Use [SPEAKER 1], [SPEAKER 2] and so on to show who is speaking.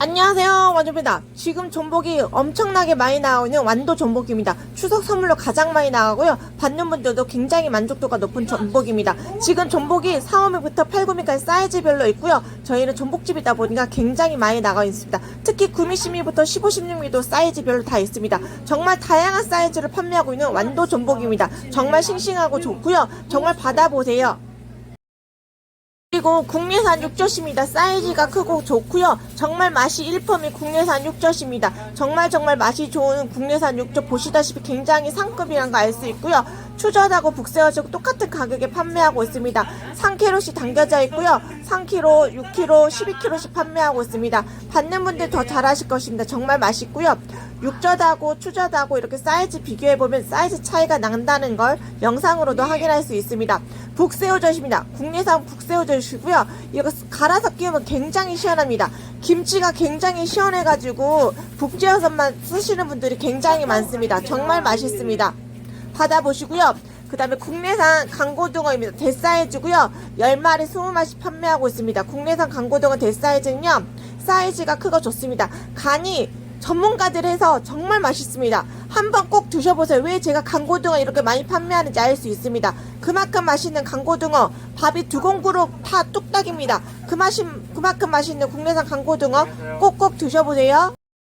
[SPEAKER 1] 안녕하세요 완조입니다. 지금 전복이 엄청나게 많이 나오는 완도 전복입니다. 추석 선물로 가장 많이 나가고요. 받는 분들도 굉장히 만족도가 높은 전복입니다. 지금 전복이 4, 5미부터 8, 9미까지 사이즈별로 있고요. 저희는 전복집이다 보니까 굉장히 많이 나가 있습니다. 특히 9미, 10미부터 15, 16미도 사이즈별로 다 있습니다. 정말 다양한 사이즈를 판매하고 있는 완도 전복입니다. 정말 싱싱하고 좋고요. 정말 받아보세요 그리고 국내산 육젓입니다. 사이즈가 크고 좋고요. 정말 맛이 일품인 국내산 육젓입니다. 정말 정말 맛이 좋은 국내산 육젓 보시다시피 굉장히 상급이란 거 알 수 있고요. 추젓하고 북새우젓 똑같은 가격에 판매하고 있습니다. 3kg씩 담겨져 있고요. 3kg, 6kg, 12kg씩 판매하고 있습니다. 받는 분들 더 잘하실 것입니다. 정말 맛있고요. 육젓하고 추젓하고 이렇게 사이즈 비교해보면 사이즈 차이가 난다는 걸 영상으로도 확인할 수 있습니다. 북새우젓입니다. 국내산 북새우젓이고요. 이거 갈아서 끼우면 굉장히 시원합니다. 김치가 굉장히 시원해가지고 북지어서만 쓰시는 분들이 굉장히 많습니다. 정말 맛있습니다. 받아보시고요. 그 다음에 국내산 강고등어입니다. 대사이즈고요. 10마리 20마리씩 판매하고 있습니다. 국내산 강고등어 대사이즈는요. 사이즈가 크고 좋습니다. 간이 전문가들 해서 정말 맛있습니다. 한번 꼭 드셔보세요. 왜 제가 강고등어 이렇게 많이 판매하는지 알 수 있습니다. 그만큼 맛있는 강고등어 밥이 두 공구로 다 뚝딱입니다. 그 맛이 그만큼 맛있는 국내산 강고등어 꼭꼭 드셔보세요.